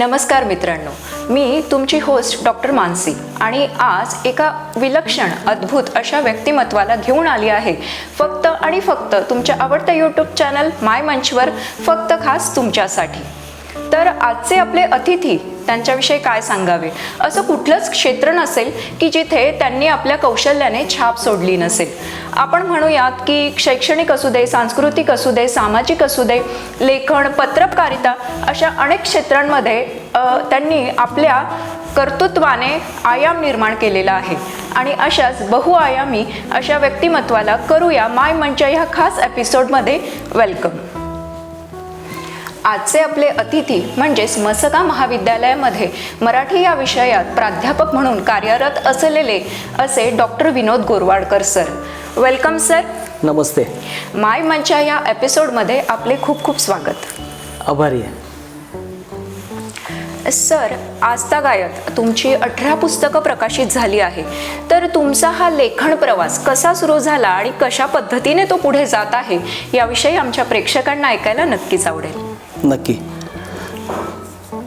नमस्कार मित्रांनो. मी तुमची होस्ट डॉक्टर मानसी आणि आज एका विलक्षण अद्भुत अशा व्यक्तिमत्वाला घेऊन आली आहे. फक्त आणि फक्त तुमच्या आवडत्या यूट्यूब चॅनल माय मंचवर फक्त खास तुमच्यासाठी. तर आजचे आपले अतिथी त्यांच्याविषयी काय सांगावे? असं कुठलंच क्षेत्र नसेल की जिथे त्यांनी आपल्या कौशल्याने छाप सोडली नसेल. आपण म्हणूयात की शैक्षणिक असू दे सांस्कृतिक असू दे सामाजिक असू दे लेखन पत्रकारिता अशा अनेक क्षेत्रांमध्ये त्यांनी आपल्या कर्तृत्वाने आयाम निर्माण केलेला आहे. आणि अशाच बहुआयामी अशा व्यक्तिमत्वाला करूया माय मंच ह्या खास एपिसोडमध्ये वेलकम आजचे आपले अतिथी म्हणजेच मसका महाविद्यालयामध्ये मराठी या विषयात प्राध्यापक म्हणून कार्यरत असलेले असे doctor Vinod Gorwadkar sir. Welcome sir नमस्ते. माय मंचा या एपिसोडमध्ये आपले खूप खूप स्वागत. आभारी आहे. सर आजतागायत तुमची अठरा पुस्तकं प्रकाशित झाली आहे. तर तुमचा हा लेखन प्रवास कसा सुरू झाला आणि कशा पद्धतीने तो पुढे जात आहे याविषयी आमच्या प्रेक्षकांना ऐकायला नक्कीच आवडेल. नक्की.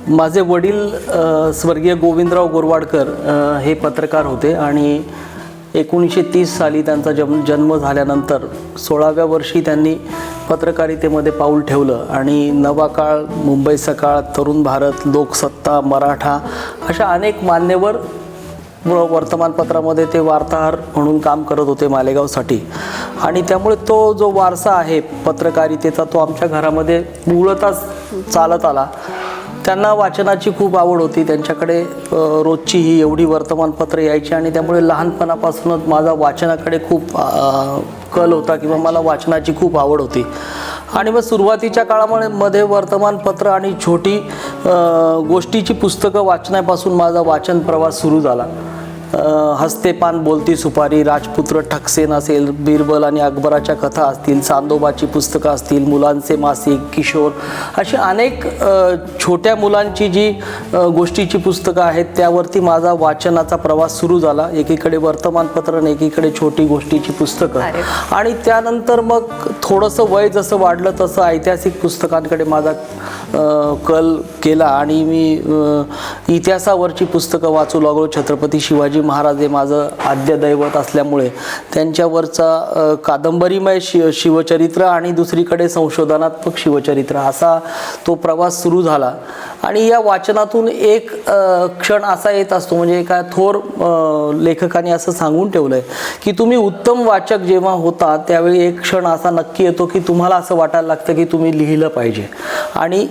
माझे वडील स्वर्गीय गोविंदराव गोरवाडकर हे पत्रकार होते आणि एकोणीसशे तीस साली त्यांचा जन्म जन्म झाल्यानंतर सोळाव्या वर्षी त्यांनी पत्रकारितेमध्ये पाऊल ठेवलं आणि नवा काळ मुंबई सकाळ तरुण भारत लोकसत्ता मराठा अशा अनेक मान्यवर व वर्तमानपत्रामध्ये ते वार्ताहर म्हणून काम करत होते मालेगावसाठी. आणि त्यामुळे तो जो वारसा आहे पत्रकारितेचा तो आमच्या घरामध्ये मुळताच चालत आला. त्यांना वाचनाची खूप आवड होती. त्यांच्याकडे रोजची ही एवढी वर्तमानपत्र यायची आणि त्यामुळे लहानपणापासूनच माझा वाचनाकडे खूप कल होता किंवा मला वाचनाची खूप आवड होती. आणि मग सुरुवातीच्या काळामध्ये मध्ये वर्तमानपत्र आणि छोटी गोष्टीची पुस्तकं वाचण्यापासून माझा वाचन प्रवास सुरू झाला. अ, हस्ते पान बोलती सुपारी राजपुत्र ठकसेन असेल बिरबल आणि अकबराच्या कथा असतील चांदोबाची पुस्तकं असतील मुलांचे मासिक किशोर अशी अनेक छोट्या मुलांची जी गोष्टीची पुस्तकं आहेत त्यावरती माझा वाचनाचा प्रवास सुरू झाला. एकीकडे वर्तमानपत्र आणि एकीकडे छोटी गोष्टीची पुस्तकं. आणि त्यानंतर मग थोडंसं वय जसं वाढलं तसं ऐतिहासिक पुस्तकांकडे माझा कल केला. आणि मी इतिहासावरची पुस्तकं वाचू लागलो. छत्रपती शिवाजी महाराज हे माझं आद्य दैवत असल्यामुळे त्यांच्यावरचा कादंबरीमय शि शिवचरित्र आणि दुसरीकडे संशोधनात्मक शिवचरित्र असा तो प्रवास सुरू झाला. आणि या वाचनातून एक क्षण असा येत असतो म्हणजे एका थोर लेखकाने असं सांगून ठेवलं आहे की तुम्ही उत्तम वाचक जेव्हा होता त्यावेळी एक क्षण असा नक्की येतो की तुम्हाला असं वाटायला लागतं की तुम्ही लिहिलं पाहिजे. आणि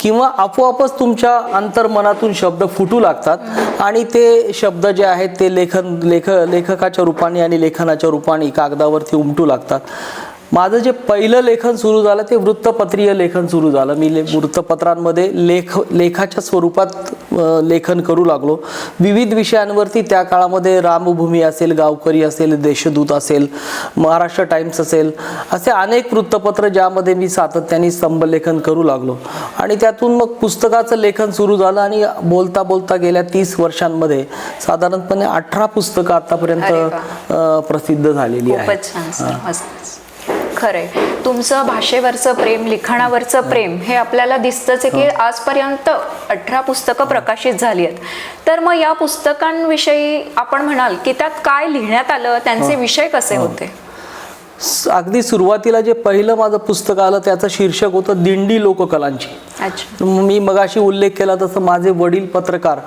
किंवा आपोआपच तुमच्या अंतर्मनातून शब्द फुटू लागतात. आणि ते शब्द जे आहेत ते लेखन लेख लेखकाच्या रूपाने आणि लेखनाच्या रूपाने कागदावरती उमटू लागतात. माझं जे पहिलं लेखन सुरू झालं ते वृत्तपत्रीय लेखन सुरू झालं. मी ले वृत्तपत्रांमध्ये लेख लेखाच्या स्वरूपात लेखन करू लागलो. विविध विषयांवरती त्या काळामध्ये रामभूमी असेल गावकरी असेल देशदूत असेल महाराष्ट्र टाइम्स असेल असे अनेक वृत्तपत्र ज्यामध्ये मी सातत्याने स्तंभलेखन करू लागलो. आणि त्यातून मग पुस्तकाचं लेखन सुरू झालं आणि बोलता बोलता गेल्या तीस वर्षांमध्ये साधारणपणे अठरा पुस्तकं आतापर्यंत प्रसिद्ध झालेली आहेत खूपच छान सर मस्त खरंय. तुमचं भाषेवरचं प्रेम लिखाणावरचं प्रेम हे आपल्याला दिसतंच आहे की आजपर्यंत अठरा पुस्तकं प्रकाशित झाली आहेत तर मग या पुस्तकांविषयी आपण म्हणाल की त्यात काय लिहिण्यात आलं त्यांचे विषय कसे होते? स- अगदी सुरुवातीला जे पहिलं माझं पुस्तक आलं त्याचं शीर्षक होतं दिंडी लोककलांची. अच्छा. मी मगाशी उल्लेख केला तसं माझे वडील पत्रकार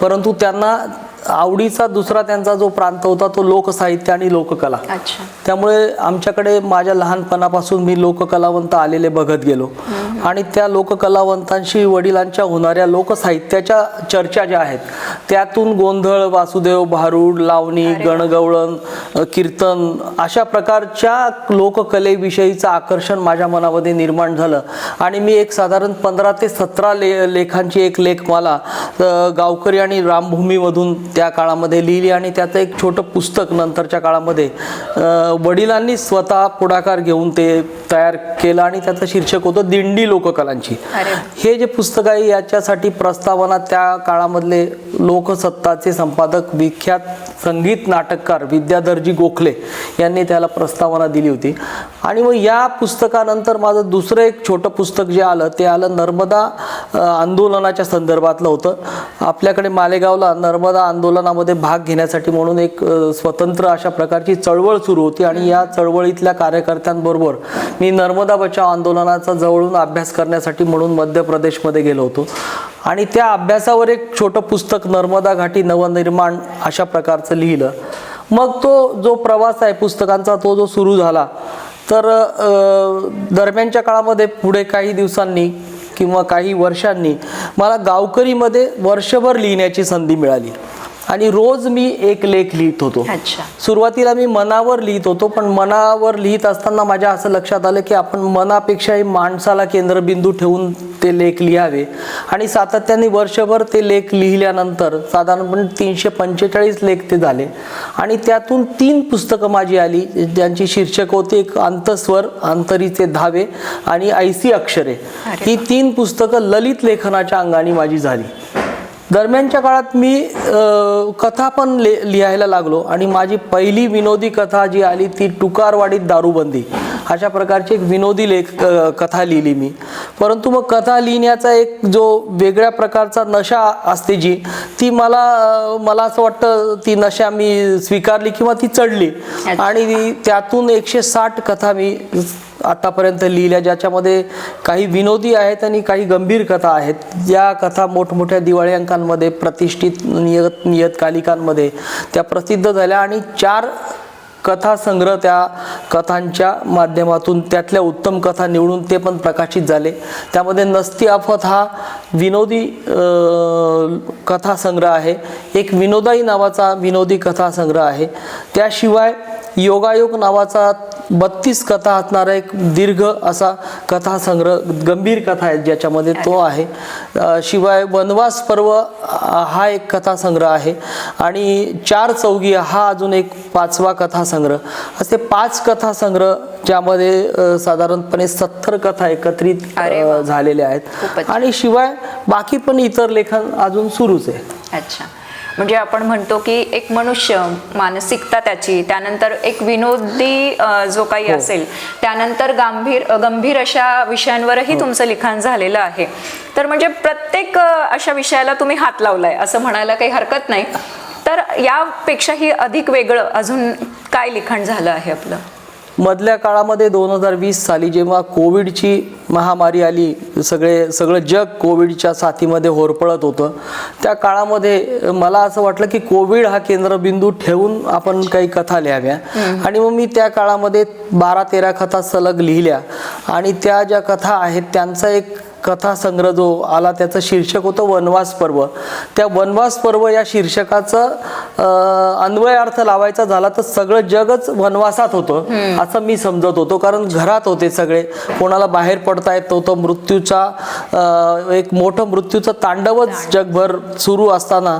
परंतु त्यांना आवडीचा दुसरा त्यांचा जो प्रांत होता तो लोकसाहित्य आणि लोककला. त्यामुळे आमच्याकडे माझ्या लहानपणापासून मी लोककलावंत आलेले बघत गेलो. आणि त्या लोककलावंतांशी वडिलांच्या होणाऱ्या लोकसाहित्याच्या चर्चा ज्या आहेत त्यातून गोंधळ वासुदेव भारूड लावणी गणगवळण कीर्तन अशा प्रकारच्या लोककलेविषयीचं आकर्षण माझ्या मनामध्ये निर्माण झालं. आणि मी एक साधारण पंधरा ते सतरा ले लेखांची एक लेखमाला अ, गावकरी आणि रामभूमीमधून त्या काळामध्ये लिहिली आणि त्याचं एक छोटं पुस्तक नंतरच्या काळामध्ये वडिलांनी स्वतः पुढाकार घेऊन ते तयार केलं आणि त्याचं शीर्षक होतं दिंडी लोककलांची. हे जे पुस्तक आहे याच्यासाठी प्रस्तावना त्या काळामधले लोकसत्ताचे संपादक विख्यात संगीत नाटककार विद्याधरजी गोखले यांनी त्याला प्रस्तावना दिली होती. आणि मग या पुस्तकानंतर माझं दुसरं एक छोटं पुस्तक जे आलं ते आलं नर्मदा आंदोलनाच्या संदर्भातलं होतं. आपल्याकडे मालेगावला नर्मदा आंदोलनामध्ये भाग घेण्यासाठी म्हणून एक स्वतंत्र अशा प्रकारची चळवळ सुरू होती आणि या चळवळीतल्या कार्यकर्त्यांबरोबर मी नर्मदा बचाव आंदोलनाचा जवळून अभ्यास करण्यासाठी म्हणून मध्य प्रदेशमध्ये गेलो होतो. आणि त्या अभ्यासावर एक छोटं पुस्तक नर्मदा घाटी नवनिर्माण अशा प्रकारचं लिहिलं. मग तो जो प्रवास आहे पुस्तकांचा तो जो सुरू झाला तर दरम्यानच्या काळामध्ये पुढे काही दिवसांनी किंवा काही वर्षांनी मला गावकरीमध्ये वर्षभर लिहिण्याची संधी मिळाली. आणि रोज मी एक लेख लिहित होतो. अच्छा. सुरुवातीला मी मनावर लिहित होतो पण मनावर लिहित असताना माझ्या असं लक्षात आलं की आपण मनापेक्षाही माणसाला केंद्रबिंदू ठेवून ते लेख लिहावे. आणि सातत्याने वर्षभर ते लेख लिहिल्यानंतर साधारणपणे तीनशे पंचेचाळीस लेख ते झाले. आणि त्यातून तीन पुस्तकं माझी आली ज्यांची शीर्षक होती एक अंतस्वर अंतरीचे धावे आणि ऐसी अक्षरे. ही तीन पुस्तकं ललित लेखनाच्या अंगाने माझी झाली. दरम्यानच्या काळात मी कथा पण ले लिहायला लागलो आणि माझी पहिली विनोदी कथा जी आली ती टुकारवाडीत दारूबंदी. अशा प्रकारची एक विनोदी लेख कथा लिहिली मी. परंतु मग कथा लिहिण्याचा एक जो वेगळ्या प्रकारचा नशा असते जी ती मला मला असं वाटतं ती नशा मी स्वीकारली किंवा ती चढली. आणि त्यातून एकशे साठ कथा मी आतापर्यंत लिहिल्या ज्याच्यामध्ये काही विनोदी आहेत आणि काही गंभीर कथा आहेत. या कथा मोठमोठ्या दिवाळी अंकांमध्ये प्रतिष्ठित नियत नियतकालिकांमध्ये त्या प्रसिद्ध झाल्या आणि चार कथा संग्रह त्या कथांच्या माध्यमातून त्यातल्या उत्तम कथा निवडून ते पण प्रकाशित झाले. त्यामध्ये नसती आफत हा विनोदी कथासंग्रह आहे. एक विनोदाई नावाचा विनोदी कथा संग्रह आहे. त्याशिवाय योगायोग नावाचा बत्तीस कथा असणारा एक दीर्घ असा कथासंग्रह गंभीर कथा आहे ज्याच्यामध्ये तो आहे. शिवाय वनवास पर्व हा एक कथासंग्रह आहे. आणि चार चौगी हा अजून एक पाचवा कथा संग्रह असे पाच कथा संग्रह ज्यामध्ये साधारणपणे सत्तर कथा एकत्रित. झालेल्या आहेत. आणि शिवाय बाकी पण इतर लेखन अजून सुरूच आहे अच्छा म्हणजे आपण म्हणतो की एक मनुष्य मानसिकता त्याची त्यानंतर एक विनोदी जो काही हो. असेल त्यानंतर गांभीर गंभीर अशा विषयांवरही हो. तुमचं लिखाण झालेलं आहे तर म्हणजे प्रत्येक अशा विषयाला तुम्ही हात लावलाय असं म्हणायला काही हरकत नाही तर यापेक्षाही अधिक वेगळं अजून काय लिखाण झालं आहे आपलं? मधल्या काळामध्ये दोन हजार वीस साली जेव्हा कोविडची महामारी आली सगळे सगळं जग कोविडच्या साथीमध्ये होरपळत होतं त्या काळामध्ये मला असं वाटलं की कोविड हा केंद्रबिंदू ठेवून आपण काही कथा लिहाव्या. आणि मग मी त्या काळामध्ये बारा तेरा कथा सलग लिहिल्या. आणि त्या ज्या कथा आहेत त्यांचा एक कथा संग्रह जो आला त्याचं शीर्षक होतं वनवास पर्व. त्या वनवास पर्व या शीर्षकाचं अन्वय अर्थ लावायचा झाला तर सगळं जगच वनवासात होतं. असं मी समजत होतो कारण घरात होते सगळे. कोणाला बाहेर पडता येत नव्हतं. मृत्यूचा एक मोठं मृत्यूचं तांडवच जगभर सुरू असताना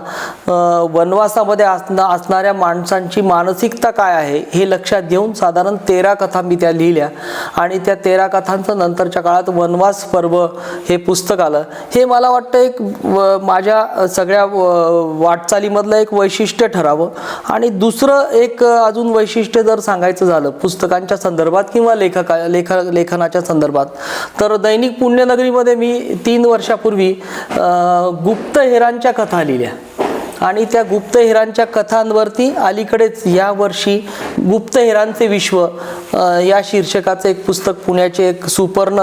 वनवासामध्ये असणं असणाऱ्या माणसांची मानसिकता काय आहे हे लक्षात घेऊन साधारण तेरा कथा मी त्या लिहिल्या. आणि त्या तेरा कथांचं नंतरच्या काळात वनवास पर्व हे पुस्तक आलं. हे मला वाटतं एक व- माझ्या सगळ्या व- वाटचालीमधलं एक वैशिष्ट्य ठरावं. आणि दुसरं एक अजून वैशिष्ट्य जर सांगायचं झालं पुस्तकांच्या संदर्भात किंवा लेखका लेख लेखनाच्या संदर्भात तर दैनिक पुण्यनगरीमध्ये मी तीन वर्षापूर्वी गुप्तहेरांच्या कथा लिहिल्या. आणि त्या गुप्तहेरांच्या कथांवरती अलीकडेच या वर्षी गुप्तहेरांचे विश्व या शीर्षकाचं एक पुस्तक पुण्याचे एक सुपर्ण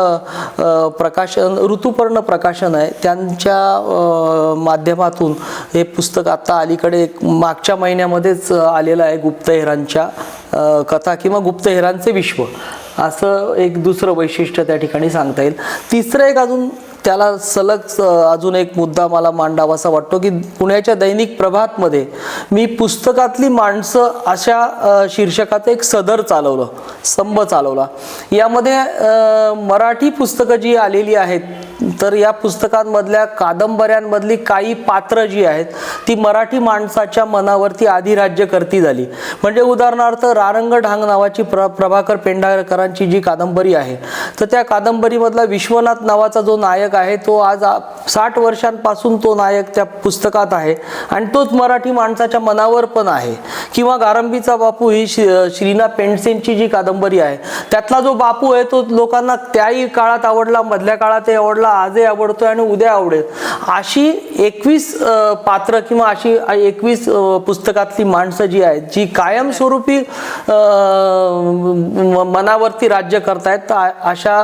प्रकाशन ऋतुपर्ण प्रकाशन आहे. त्यांच्या माध्यमातून हे पुस्तक आता अलीकडे एक मागच्या महिन्यामध्येच आलेलं आहे गुप्तहेरांच्या कथा किंवा गुप्तहेरांचे विश्व. असं एक दुसरं वैशिष्ट्य त्या ठिकाणी सांगता येईल. तिसरं एक अजून त्याला सलग अजून एक मुद्दा मला मांडावासा वाटतो की पुण्याच्या दैनिक प्रभातमध्ये मी पुस्तकातली माणसं अशा शीर्षकाचं एक सदर चालवलं स्तंभ चालवला. यामध्ये मराठी पुस्तकं जी आलेली आहेत तर या पुस्तकांमधल्या कादंबऱ्यांमधली काही पात्र जी आहेत ती मराठी माणसाच्या मनावरती अधिराज्य करती झाली. म्हणजे उदाहरणार्थ रारंग ढांग नावाची प्र प्रभाकर पेंढारकरांची जी कादंबरी आहे तर त्या कादंबरीमधला विश्वनाथ नावाचा जो नायक आहे तो आज साठ वर्षांपासून तो नायक त्या पुस्तकात आहे आणि तोच मराठी माणसाच्या मनावर पण आहे. किंवा गारंबीचा बापू ही श्री श्रीना पेंडसेंची जी कादंबरी आहे त्यातला जो बापू आहे तो लोकांना त्याही काळात आवडला मधल्या काळातही आवडला आजही आवडतोय आणि उद्या आवडेल. अशी एकवीस पात्र किंवा अशी एकवीस पुस्तकातली माणसं जी आहेत जी कायमस्वरूपी मनावरती राज्य करतायत तर अशा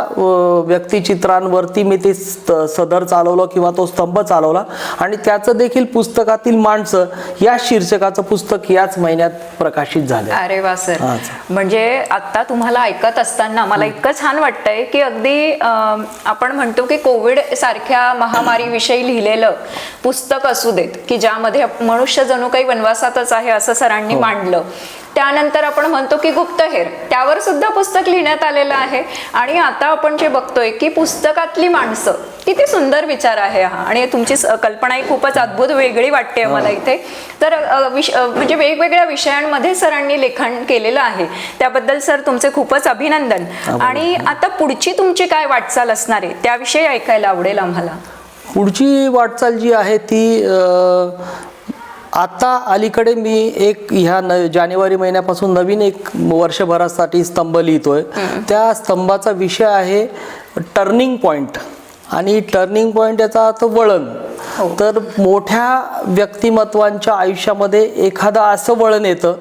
व्यक्तिचित्रांवरती मी ते सदर चालवलं किंवा तो स्तंभ चालवला. आणि त्याचं देखील पुस्तकातील माणसं या शीर्षकाचं पुस्तक याच महिन्यात प्रकाशित झालं अरे वा सर. म्हणजे आता तुम्हाला ऐकत असताना मला इतकं छान वाटतंय की अगदी आपण म्हणतो की कोविड सारख्या महामारीविषयी लिहिलेलं पुस्तक असू देत की ज्यामध्ये मनुष्य जणू काही वनवासातच आहे असं सरांनी मांडलं. त्यानंतर आपण म्हणतो की गुप्तहेर. त्यावर सुद्धा पुस्तक लिहिण्यात आलेलं आहे. आणि आता आपण जे बघतोय की पुस्तकातली माणसं किती सुंदर विचार आहे हा. आणि तुमची स- कल्पना ही खूपच अद्भुत वेगळी वाटते मला इथे. तर म्हणजे वेगवेगळ्या विषयांमध्ये सरांनी लेखन केलेलं आहे. त्याबद्दल सर तुमचे खूपच अभिनंदन. आणि आता पुढची तुमची काय वाटचाल असणार आहे? त्याविषयी ऐकायला आवडेल आम्हाला. पुढची वाटचाल जी आहे ती अ, आता अलीकडे मी एक ह्या न जानेवारी महिन्यापासून नवीन एक वर्षभरासाठी स्तंभ लिहितोय. त्या स्तंभाचा विषय आहे टर्निंग पॉइंट आणि टर्निंग पॉइंट याचा अर्थ वळण. तर मोठ्या व्यक्तिमत्वांच्या आयुष्यामध्ये एखादं असं वळण येतं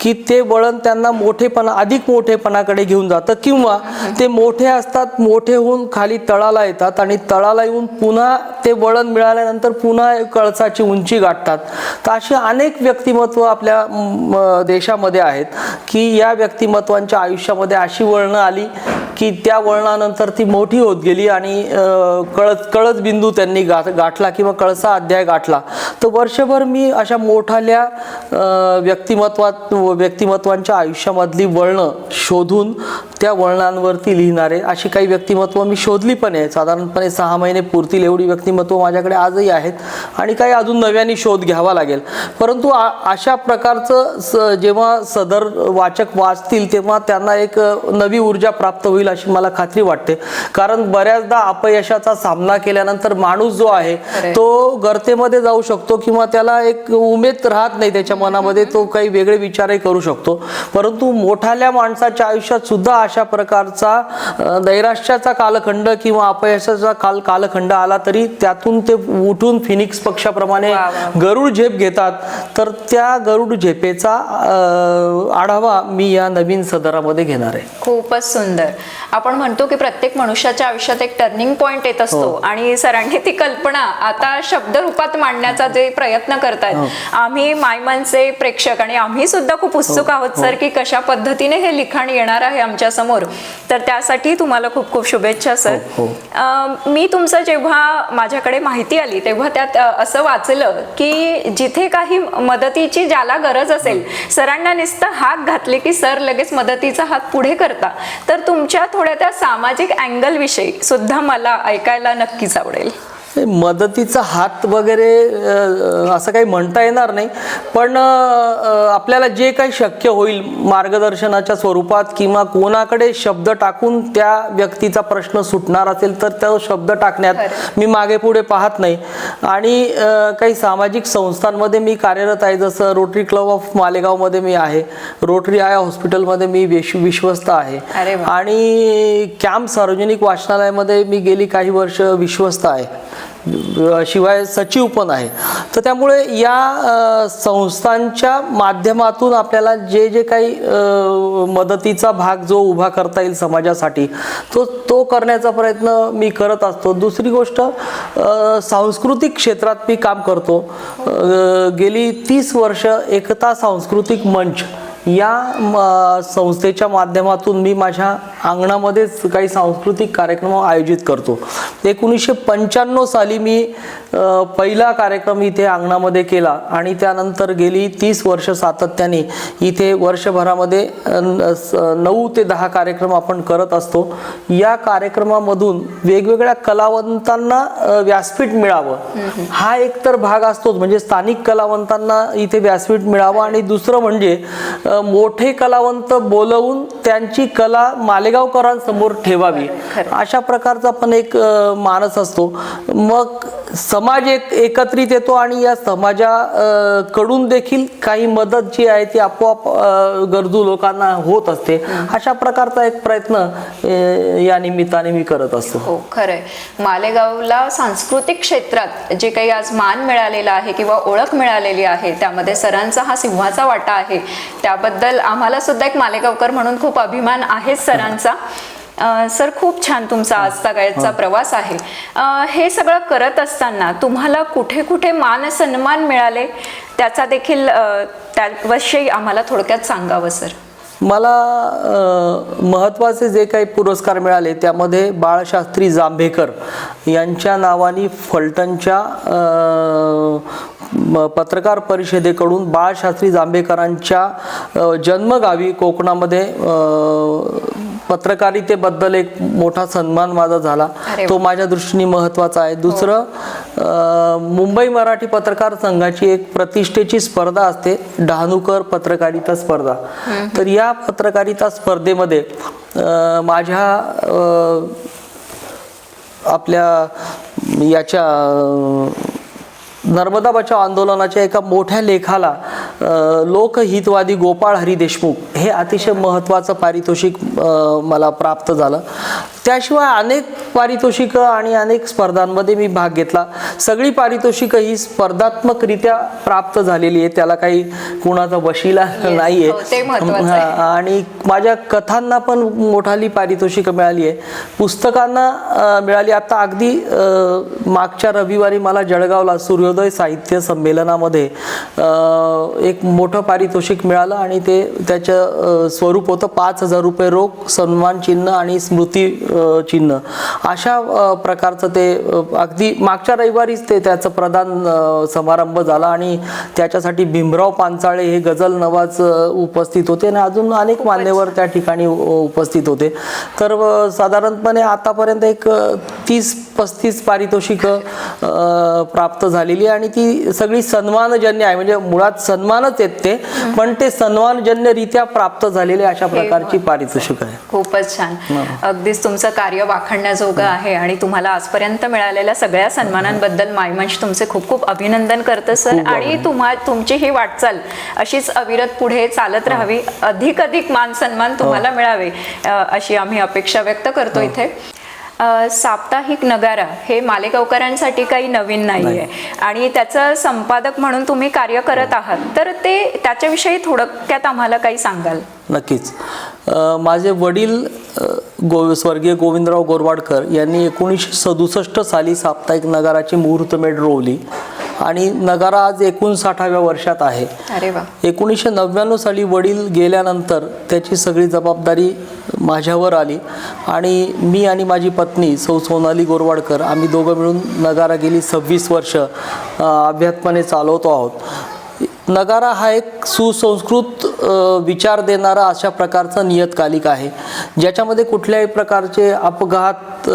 की ते वळण त्यांना मोठेपणा अधिक मोठेपणाकडे घेऊन जातं किंवा ते मोठे असतात मोठे होऊन खाली तळाला येतात आणि तळाला येऊन पुन्हा ते वळण मिळाल्यानंतर पुन्हा कळसाची उंची गाठतात. तर अशी अनेक व्यक्तिमत्व आपल्या देशामध्ये आहेत की या व्यक्तिमत्वांच्या आयुष्यामध्ये अशी वळणं आली की त्या वळणानंतर ती मोठी होत गेली आणि कळस कळस बिंदू त्यांनी गा गाठला किंवा कळसा अध्याय गाठला. तर वर्षभर मी अशा मोठाल्या व्यक्तिमत्वात व्यक्तिमत्वांच्या आयुष्यामधली वळणं शोधून त्या वळणांवरती लिहिणारे अशी काही व्यक्तिमत्व मी शोधली पण आहे. साधारणपणे सहा महिने पुरतील एवढी व्यक्तिमत्व माझ्याकडे आजही आहेत आणि काही अजून नव्याने शोध घ्यावा लागेल. परंतु आ- अशा प्रकारचं स जेव्हा सदर वाचक वाचतील तेव्हा त्यांना एक नवी ऊर्जा प्राप्त होईल अशी मला खात्री वाटते. कारण बऱ्याचदा अपयशाचा सामना केल्यानंतर माणूस जो आहे. तो गर्तेमध्ये जाऊ शकतो किंवा त्याला एक उमेद राहत नाही त्याच्या मनामध्ये तो काही वेगळे विचारही करू शकतो परंतु मोठाल्या माणसाच्या आयुष्यात सुद्धा अशा प्रकारचा नैराश्याचा कालखंड किंवा अपयशाचा काल कालखंड आला तरी त्यातून ते उठून फिनिक्स पक्षाप्रमाणे. गरुड झेप घेतात तर त्या गरुड झेपेचा आढावा मी या नवीन सदरामध्ये घेणार आहे खूपच सुंदर आपण म्हणतो की प्रत्येक मनुष्याच्या आयुष्यात एक टर्निंग पॉइंट येत असतो. आणि सरांनी ती कल्पना आता शब्द रूपात मांडण्याचा जे प्रयत्न करतायत आम्ही मायमनचे प्रेक्षक आणि आम्ही सुद्धा खूप उत्सुक आहोत सर की कशा पद्धतीने हे लिखाण येणार आहे आमच्यासमोर. तर त्यासाठी तुम्हाला खूप खूप शुभेच्छा सर. हो, मी तुमचं जेव्हा माझ्याकडे माहिती आली तेव्हा त्यात असं वाचलं की जिथे काही मदतीची ज्याला गरज असेल सरांना नुसतं हात घातले की सर लगेच मदतीचा हात पुढे करता. तर तुमच्या थोड्या त्या सामाजिक अँगल विषयी सुद्धा मला ऐकायला नक्कीच आवडेल. मदतीचा हात वगैरे असं काही म्हणता येणार नाही. पण आपल्याला जे काही शक्य होईल मार्गदर्शनाच्या स्वरूपात किंवा कोणाकडे शब्द टाकून त्या व्यक्तीचा प्रश्न सुटणार असेल तर तो शब्द टाकण्यात. मी मागे पुढे पाहत नाही. आणि काही सामाजिक संस्थांमध्ये मी कार्यरत आहे. जसं रोटरी क्लब ऑफ मालेगावमध्ये मी आहे. रोटरी आय हॉस्पिटलमध्ये मी विश्व विश्वस्त आहे. आणि कॅम्प सार्वजनिक वाचनालयामध्ये मी गेली काही वर्ष विश्वस्त आहे. शिवाय सचिव पण आहे. तर त्यामुळे या संस्थांच्या माध्यमातून आपल्याला जे जे काही मदतीचा भाग जो उभा करता येईल समाजासाठी तो तो करण्याचा प्रयत्न मी करत असतो. दुसरी गोष्ट सांस्कृतिक क्षेत्रात मी काम करतो. गेली तीस वर्ष एकता सांस्कृतिक मंच या म, संस्थेच्या माध्यमातून मी माझ्या अंगणामध्येच काही सांस्कृतिक कार्यक्रम आयोजित करतो. एकोणीसशे पंच्याण्णव साली मी पहिला कार्यक्रम इथे अंगणामध्ये केला आणि त्यानंतर गेली तीस वर्ष सातत्याने इथे वर्षभरामध्ये स- नऊ ते दहा कार्यक्रम आपण करत असतो. या कार्यक्रमामधून वेगवेगळ्या कलावंतांना व्यासपीठ मिळावं. हा एक तर भाग असतोच. म्हणजे स्थानिक कलावंतांना इथे व्यासपीठ मिळावं आणि दुसरं म्हणजे मोठे कलावंत बोलवून त्यांची कला मालेगावकरांसमोर ठेवावी. अशा प्रकारचा पण एक मानस असतो. मग समाज एक एकत्रित येतो आणि या समाजा अ, कडून देखील काही मदत जी आहे ती आपोआप गरजू लोकांना होत असते. अशा प्रकारचा एक प्रयत्न या निमित्ताने मी करत असतो. हो खरंय. मालेगावला सांस्कृतिक क्षेत्रात जे काही आज मान मिळालेला आहे किंवा ओळख मिळालेली आहे त्यामध्ये सरांचा हा सिंहाचा वाटा आहे त्याबद्दल आम्हाला सुद्धा एक मालेगावकर म्हणून खूप अभिमान आहे सरांचा. सर खूप छान तुमचा आजचा गायचा प्रवास आहे. हे सगळं करत असताना तुम्हाला कुठे कुठे मान सन्मान मिळाले? त्याचा देखील त्याविषयी आम्हाला थोडक्यात सांगावं सर. मला महत्त्वाचे जे काही पुरस्कार मिळाले त्यामध्ये बाळशास्त्री जांभेकर यांच्या नावाने फलटणच्या पत्रकार परिषदेकडून बाळशास्त्री जांभेकरांच्या जन्मगावी कोकणामध्ये पत्रकारितेबद्दल एक मोठा सन्मान माझा झाला. तो माझ्या दृष्टीने महत्त्वाचा आहे. दुसरं अ, मुंबई मराठी पत्रकार संघाची एक प्रतिष्ठेची स्पर्धा असते. डहाणूकर पत्रकारिता स्पर्धा. तर या पत्रकारिता स्पर्धेमध्ये माझ्या आपल्या याच्या नर्मदा बचाव आंदोलनाच्या एका मोठ्या लेखाला लोकहितवादी गोपाळ हरी देशमुख हे अतिशय महत्त्वाचं पारितोषिक मला प्राप्त झालं. त्याशिवाय अनेक पारितोषिकं आणि अनेक स्पर्धांमध्ये मी भाग घेतला. सगळी पारितोषिकं ही स्पर्धात्मकरित्या प्राप्त झालेली आहे. त्याला काही कुणाचा वशिला नाही हो, महत्त्वाचं आहे. आणि माझ्या कथांना पण मोठाली पारितोषिकं मिळाली आहे. पुस्तकांना मिळाली. आता अगदी मागच्या रविवारी मला जळगावला सूर्योदय साहित्य संमेलनामध्ये एक मोठं पारितोषिक मिळालं आणि ते त्याचं स्वरूप होतं पाच हजार रुपये रोख सन्मान चिन्ह आणि स्मृती चिन्ह. अशा प्रकारचं ते अगदी मागच्या रविवारीच ते त्याचं प्रदान समारंभ झाला आणि त्याच्यासाठी भीमराव पांचाळे हे गझल नवाज उपस्थित होते आणि अजून अनेक मान्यवर त्या ठिकाणी उपस्थित होते. तर साधारणपणे आतापर्यंत एक तीस पस्तीस पारितोषिकं प्राप्त झालेली आहे आणि ती सगळी सन्मानजन्य आहे. म्हणजे मुळात सन्मानच आहेत ते पण ते सन्मानजन्यरित्या प्राप्त झालेले अशा प्रकारची पारितोषिक आहे खूपच छान. अगदीच तुमचं कार्य वाखाणण्याजोगं आहे आणि तुम्हाला आजपर्यंत मिळालेल्या सगळ्या सन्मानांबद्दल मायमंच तुमचे खूप खूप अभिनंदन करतं सर. आणि तुम्हा तुमची ही वाटचाल अशीच अविरत पुढे चालत राहावी. अधिक अधिक मान सन्मान तुम्हाला मिळावे अ, अशी आम्ही अपेक्षा व्यक्त करतो इथे. अ, साप्ताहिक नगारा हे मालेगावकरांसाठी काही नवीन नाहीये. आणि त्याचं संपादक म्हणून तुम्ही कार्य करत आहात. तर ते त्याच्याविषयी थोडक्यात आम्हाला काही सांगाल? नक्कीच. माझे वडील गो स्वर्गीय गोविंदराव गोरवाडकर यांनी एकोणीसशे सदुसष्ट साली साप्ताहिक नगाराची मुहूर्तमेढ रोवली. आणि नगारा आज एकोणसाठाव्या वर्षात आहे. एकोणीसशे नव्याण्णव साली वडील गेल्यानंतर त्याची सगळी जबाबदारी माझ्यावर आली आणि मी आणि माझी पत्नी सौ सोनाली गोरवाडकर आम्ही दोघं मिळून नगारा गेली सव्वीस वर्ष अ, अभ्यातपणे चालवतो आहोत. नगारा हा एक सुसंस्कृत विचार देणारा अशा प्रकारचं नियतकालिक आहे. ज्याच्यामध्ये कुठल्याही प्रकारचे अपघात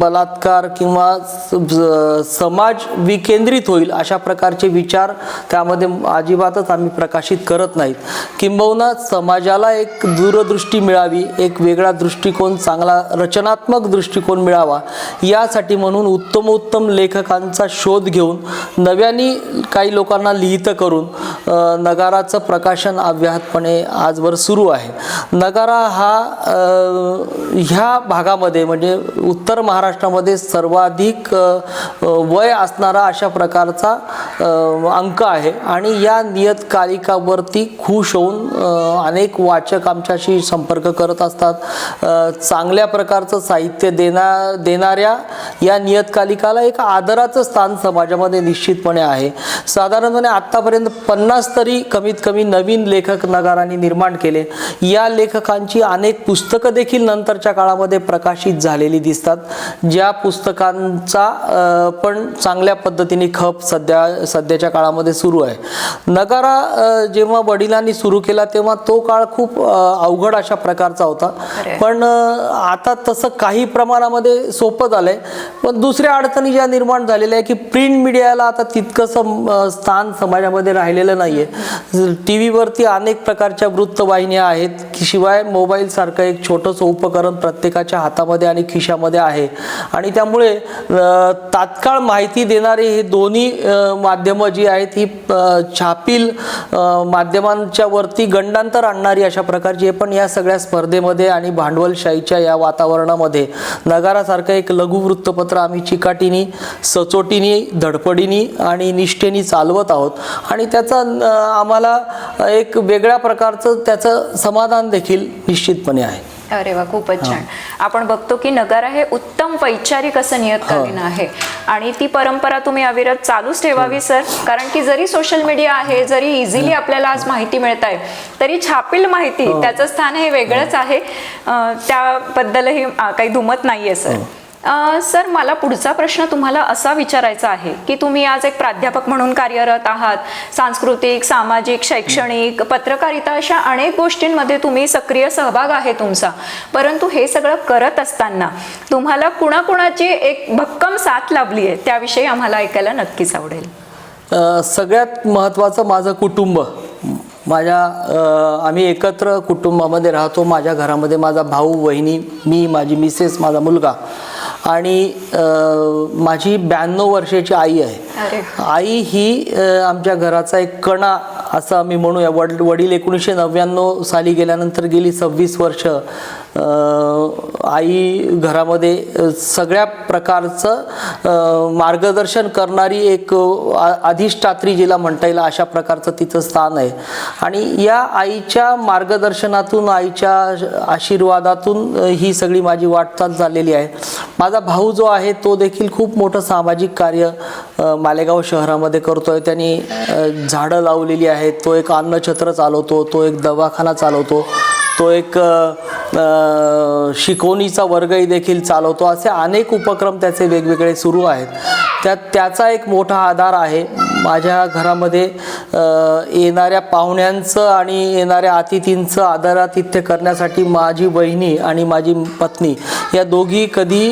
बलात्कार किंवा ज- समाज विकेंद्रित होईल अशा प्रकारचे विचार त्यामध्ये अजिबातच आम्ही प्रकाशित करत नाहीत. किंबहुना समाजाला एक दूरदृष्टी मिळावी एक वेगळा दृष्टिकोन चांगला रचनात्मक दृष्टिकोन मिळावा यासाठी म्हणून उत्तम उत्तम लेखकांचा शोध घेऊन नव्याने काही लोकांना लिहितं करून नगारा नगाराचं प्रकाशन अव्याहतपणे आजवर सुरू आहे. नगारा हा ह्या भागामध्ये म्हणजे उत्तर महाराष्ट्रामध्ये सर्वाधिक वय असणारा अशा प्रकारचा अंक आहे. आणि या नियतकालिकावरती खुश होऊन अनेक वाचक आमच्याशी संपर्क करत असतात. चांगल्या प्रकारचं साहित्य देना देणाऱ्या या नियतकालिकाला एक आदराचं स्थान समाजामध्ये निश्चितपणे आहे. साधारणपणे आत्तापर्यंत पन्नास तरी कमी कमीत कमी नवीन लेखक नगारांनी निर्माण केले. या लेखकांची अनेक पुस्तकं देखील नंतरच्या काळामध्ये प्रकाशित झालेली दिसतात. ज्या पुस्तकांचा पण चांगल्या पद्धतीने खप सध्या सध्याच्या काळामध्ये सुरू आहे. नगारा जेव्हा वडिलांनी सुरू केला तेव्हा तो काळ खूप अवघड अशा प्रकारचा होता. पण आता तसं काही प्रमाणामध्ये सोपं झालंय. पण दुसऱ्या अडचणी ज्या निर्माण झालेल्या आहे की प्रिंट मीडियाला आता तितकंसं स्थान समाजामध्ये राहिलेलं नाहीये. टी व्हीवरती अनेक प्रकारच्या वृत्तवाहिन्या आहेत की शिवाय मोबाईलसारखं एक छोटंसं उपकरण प्रत्येकाच्या हातामध्ये आणि खिशामध्ये आहे. आणि त्यामुळे तात्काळ माहिती देणारे हे दोन्ही माध्यमं जी आहेत ही छापील माध्यमांच्या वरती गंडांतर आणणारी अशा प्रकारची आहे. पण या सगळ्या स्पर्धेमध्ये आणि भांडवलशाहीच्या या वातावरणामध्ये नगारासारखं एक लघु वृत्तपत्र आम्ही चिकाटीनी सचोटीनी धडपडीनी आणि निष्ठेनी चालवत आहोत. आणि त्याचा आम्हाला आम्हाला एक वेगळ्या प्रकारचं त्याचं समाधान देखील निश्चितपणे आहे. अरे वा खूपच छान. आपण बघतो की नगारा हे उत्तम वैचारिक असं नियतकालीन आहे. आणि ती परंपरा तुम्ही अविरत चालूच ठेवावी सर. कारण की जरी सोशल मीडिया आहे जरी इझिली आपल्याला आज माहिती मिळत आहे तरी छापील माहिती त्याचं स्थान हे वेगळंच आहे. त्याबद्दलही काही दुमत नाहीये सर. सर मला पुढचा प्रश्न तुम्हाला असा विचारायचा आहे की तुम्ही आज एक प्राध्यापक म्हणून कार्यरत आहात. सांस्कृतिक सामाजिक शैक्षणिक पत्रकारिता अशा अनेक गोष्टींमध्ये तुम्ही सक्रिय सहभाग आहे तुमचा. परंतु हे सगळं करत असताना तुम्हाला कुणाकुणाची एक भक्कम साथ लाभली आहे? त्याविषयी आम्हाला ऐकायला नक्कीच आवडेल. सगळ्यात महत्त्वाचं माझं कुटुंब. माझ्या आम्ही एकत्र कुटुंबामध्ये राहतो. माझ्या घरामध्ये माझा भाऊ वहिनी मी माझी मिसेस माझा मुलगा. आणि माझी ब्याण्णव वर्षाची आई आहे. आई ही आमच्या घराचा एक कणा असं आम्ही म्हणूया. वड वडील एकोणीसशे नव्याण्णव साली गेल्यानंतर गेली सव्वीस वर्ष. आई घरामध्ये सगळ्या प्रकारचं मार्गदर्शन करणारी एक आ- अधिष्ठात्री जिला म्हणता येईल अशा प्रकारचं तिचं स्थान आहे. आणि या आईच्या मार्गदर्शनातून आईच्या आशीर्वादातून ही सगळी माझी वाटचाल झालेली आहे. माझा भाऊ जो आहे तो देखील खूप मोठं सामाजिक कार्य मालेगाव शहरामध्ये करतो आहे त्यांनी झाडं लावलेली आहेत. तो एक अन्नछत्र चालवतो तो एक दवाखाना चालवतो. तो एक शिकवणीचा वर्गही देखील चालवतो. असे अनेक उपक्रम त्याचे वेगवेगळे सुरू आहेत. त्यात त्याचा एक मोठा आधार आहे. माझ्या घरामध्ये येणाऱ्या पाहुण्यांचं आणि येणाऱ्या अतिथींचं आदरातिथ्य करण्यासाठी माझी बहिणी आणि माझी पत्नी या दोघी कधी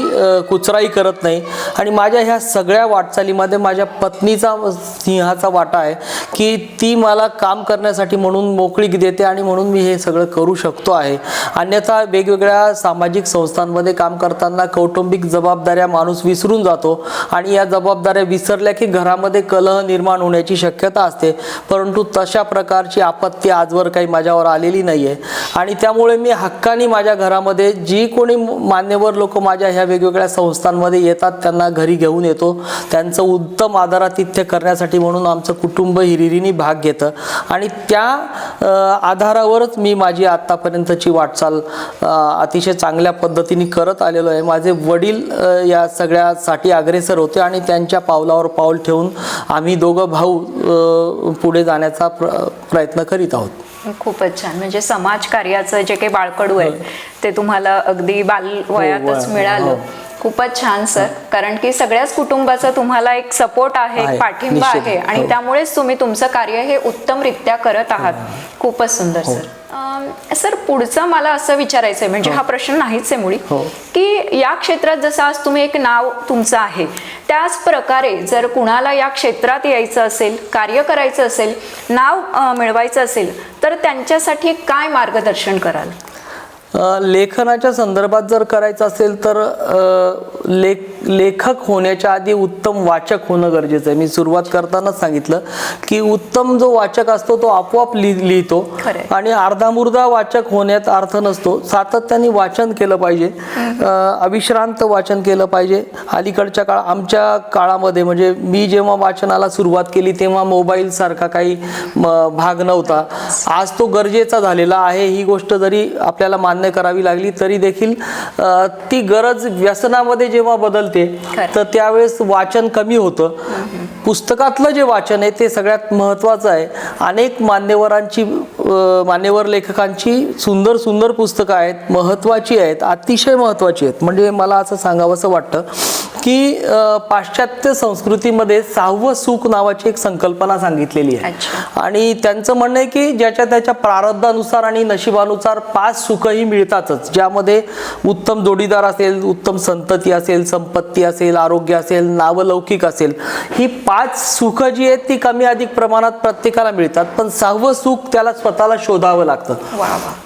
कुचराई करत नाही. आणि माझ्या ह्या सगळ्या वाटचालीमध्ये माझ्या पत्नीचा सिंहाचा वाटा आहे की ती मला काम करण्यासाठी म्हणून मोकळीक देते आणि म्हणून मी हे सगळं करू शकतो आहे. अन्यथा वेगवेगळ्या सामाजिक संस्थांमध्ये काम करताना कौटुंबिक जबाबदाऱ्या माणूस विसरून जातो आणि या जबाबदाऱ्या विसरल्या की घरामध्ये कलह निर्माण होण्याची शक्यता असते परंतु तशा प्रकारची आपत्ती आजवर काही माझ्यावर आलेली नाही आहे आणि त्यामुळे मी हक्कानी माझ्या घरामध्ये जी कोणी मान्यवर लोक माझ्या ह्या वेगवेगळ्या संस्थांमध्ये येतात त्यांना घरी घेऊन येतो. त्यांचं उत्तम आधारातिथ्य करण्यासाठी म्हणून आमचं कुटुंब हिरिरीने भाग घेतं. आणि त्या आधारावरच मी माझी आत्तापर्यंतची वाटचाल अतिशय चांगल्या पद्धतीने करत आलेलो आहे. माझे वडील या सगळ्यासाठी अग्रेसर होते आणि त्यांच्या पावलावर पाऊल ठेवून आम्ही दोघं भाऊ पुढे जाण्याचा प्र प्रयत्न करीत आहोत. खूपच छान. म्हणजे समाज कार्याचं जे काही बाळकडू आहे ते तुम्हाला अगदी बाल वयातच वया- मिळालं. हो. खूपच छान सर. कारण की सगळ्याच कुटुंबाचा तुम्हाला एक सपोर्ट आहे एक पाठिंबा. आहे. आणि हो. त्यामुळेच तुम्ही तुमचं कार्य हे उत्तमरित्या करत आहात. खूपच सुंदर हो. सर. सर पुढचं मला असं विचारायचं आहे म्हणजे हा. प्रश्न नाहीच आहे मुळी हो. की या क्षेत्रात जसं आज तुम्ही एक नाव तुमचं आहे त्याच प्रकारे जर कुणाला या क्षेत्रात यायचं असेल कार्य करायचं असेल नाव मिळवायचं असेल तर त्यांच्यासाठी काय मार्गदर्शन कराल? लेखनाच्या संदर्भात जर करायचं असेल तर लेख लेखक होण्याच्या आधी उत्तम वाचक होणं गरजेचं आहे. मी सुरुवात करतानाच सांगितलं की उत्तम जो वाचक असतो तो आपोआप लि लिहितो. आणि अर्धामुर्धा वाचक होण्यात अर्थ नसतो. सातत्याने वाचन केलं पाहिजे. अविश्रांत वाचन केलं पाहिजे. अलीकडच्या काळ आमच्या काळामध्ये म्हणजे मी जेव्हा वाचनाला सुरुवात केली तेव्हा मोबाईल सारखा काही भाग नव्हता. आज तो गरजेचा झालेला आहे. ही गोष्ट जरी आपल्याला मान्य करावी लागली तरी देखील ती गरज व्यसनामध्ये जेव्हा बदलते. तर त्यावेळेस वाचन कमी होतं. पुस्तकातलं जे वाचन आहे ते सगळ्यात महत्त्वाचं आहे. अनेक मान्यवरांची मान्यवर लेखकांची सुंदर सुंदर पुस्तकं आहेत महत्त्वाची आहेत अतिशय महत्त्वाची आहेत. म्हणजे मला असं सांगावंसं वाटतं. की पाश्चात्य संस्कृतीमध्ये सहावं सुख नावाची एक संकल्पना सांगितलेली आहे. आणि त्यांचं म्हणणं आहे की ज्याच्या त्याच्या प्रारब्धानुसार आणि नशिबानुसार पाच सुखही मिळतातच. ज्यामध्ये उत्तम जोडीदार असेल उत्तम संतती असेल संपत्ती असेल आरोग्य असेल नावलौकिक असेल ही पाच सुख जी आहेत ती कमी अधिक प्रमाणात प्रत्येकाला मिळतात. पण सहावं सुख त्याला स्वतःला शोधावं लागतं.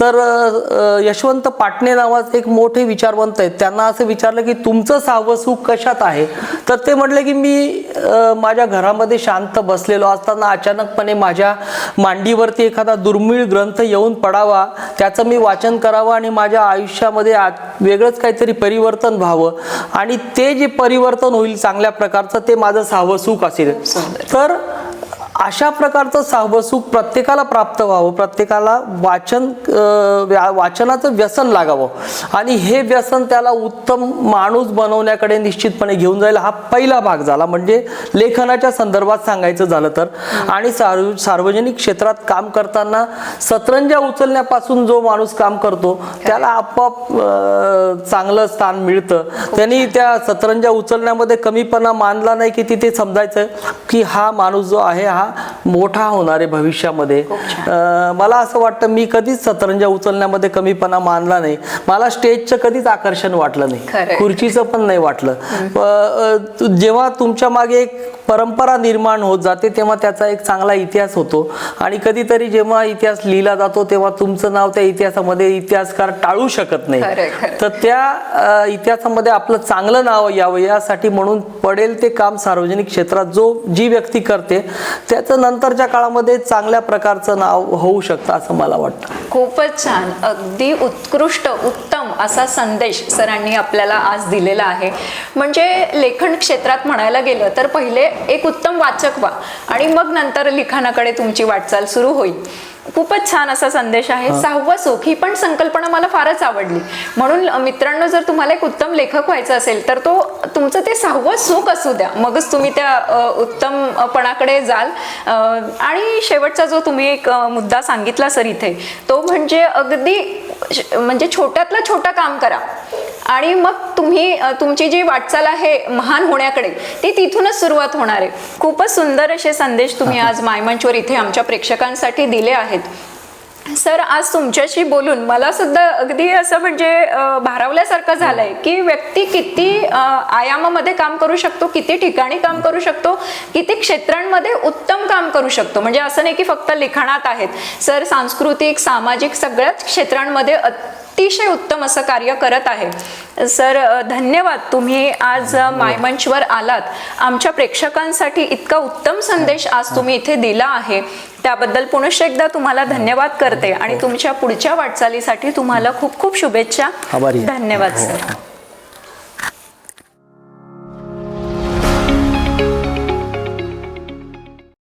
तर यशवंत पाटणे नावाचे एक मोठे विचारवंत आहेत. त्यांना असं विचारलं की तुमचं सहावं सुख कशात आहे. तर ते म्हटले की मी माझ्या घरामध्ये शांत बसलेलो असताना अचानकपणे माझ्या मांडीवरती एखादा दुर्मिळ ग्रंथ येऊन पडावा त्याचं मी वाचन करावं आणि माझ्या आयुष्यामध्ये वेगळंच काहीतरी परिवर्तन व्हावं. आणि ते जे परिवर्तन होईल चांगल्या प्रकारचं ते माझं सावसुख सुख असेल. तर अशा प्रकारचं सहावं सुख प्रत्येकाला प्राप्त व्हावं प्रत्येकाला वाचन वाचनाचं व्यसन लागावं. आणि हे व्यसन त्याला उत्तम माणूस बनवण्याकडे निश्चितपणे घेऊन जाईल हा पहिला भाग झाला. म्हणजे लेखनाच्या संदर्भात सांगायचं झालं तर. आणि सार्व सार्वजनिक क्षेत्रात काम करताना सतरंजा उचलण्यापासून जो माणूस काम करतो त्याला आपोआप चांगलं स्थान मिळतं. त्यांनी त्या सतरंजा उचलण्यामध्ये कमीपणा मानला नाही की तिथे समजायचं की हा माणूस जो आहे हा मोठा होणार आहे भविष्यामध्ये. मला असं वाटतं मी कधीच सतरंजा उचलण्यामध्ये कमीपणा मानला नाही. मला स्टेजचं कधीच आकर्षण वाटलं. नाही. खुर्चीचं पण नाही वाटलं. जेव्हा तुमच्या मागे एक परंपरा निर्माण होत जाते तेव्हा त्याचा एक चांगला इतिहास होतो. आणि कधीतरी जेव्हा इतिहास लिहिला जातो तेव्हा तुमचं नाव त्या इतिहासामध्ये इतिहासकार टाळू शकत नाही. तर त्या इतिहासामध्ये आपलं चांगलं नाव यावं यासाठी म्हणून पडेल ते काम सार्वजनिक क्षेत्रात जो जी व्यक्ती करते त्याचं नंतरच्या काळामध्ये चांगल्या प्रकारचं नाव होऊ शकतं असं मला वाटतं. खूपच छान. अगदी उत्कृष्ट उत्तम असा संदेश सरांनी आपल्याला आज दिलेला आहे. म्हणजे लेखन क्षेत्रात म्हणायला गेलं तर पहिले एक उत्तम वाचक व्हा आणि मग नंतर लिखाणाकडे तुमची वाटचाल सुरू होईल. खूपच छान असा संदेश आहे. सहावं सुख ही पण संकल्पना मला फारच आवडली. म्हणून मित्रांनो जर तुम्हाला एक उत्तम लेखक व्हायचं असेल तर तो तुमचं ते सहावं सुख असू द्या. मगच तुम्ही त्या उत्तमपणाकडे जाल. आणि शेवटचा जो तुम्ही एक मुद्दा सांगितला सर इथे तो म्हणजे अगदी म्हणजे छोट्यातलं छोटं काम करा. आणि मग तुम्ही तुमची जी वाटचाल आहे महान होण्याकडे ती तिथूनच सुरुवात होणार आहे. खूपच सुंदर असे संदेश तुम्ही आज मायमंचवर इथे आमच्या प्रेक्षकांसाठी दिले आहेत. सर आज तुमच्याशी बोलून मला सुद्धा अगदी असं म्हणजे भारावल्यासारखं झालंय की व्यक्ती किती आयामामध्ये काम करू शकतो किती ठिकाणी काम करू शकतो किती क्षेत्रांमध्ये उत्तम काम करू शकतो. म्हणजे असं नाही की फक्त लिखाणात आहेत. सर सांस्कृतिक सामाजिक सगळ्याच क्षेत्रांमध्ये अतिशय उत्तम असं कार्य करत आहे. सर धन्यवाद. तुम्ही आज मायमंचवर आलात. आमच्या प्रेक्षकांसाठी इतका उत्तम संदेश आज तुम्ही इथे दिला आहे. त्याबद्दल पुनश्च एकदा तुम्हाला धन्यवाद करते आणि तुमच्या पुढच्या वाटचालीसाठी तुम्हाला खूप खूप शुभेच्छा. धन्यवाद हो, सर. हो.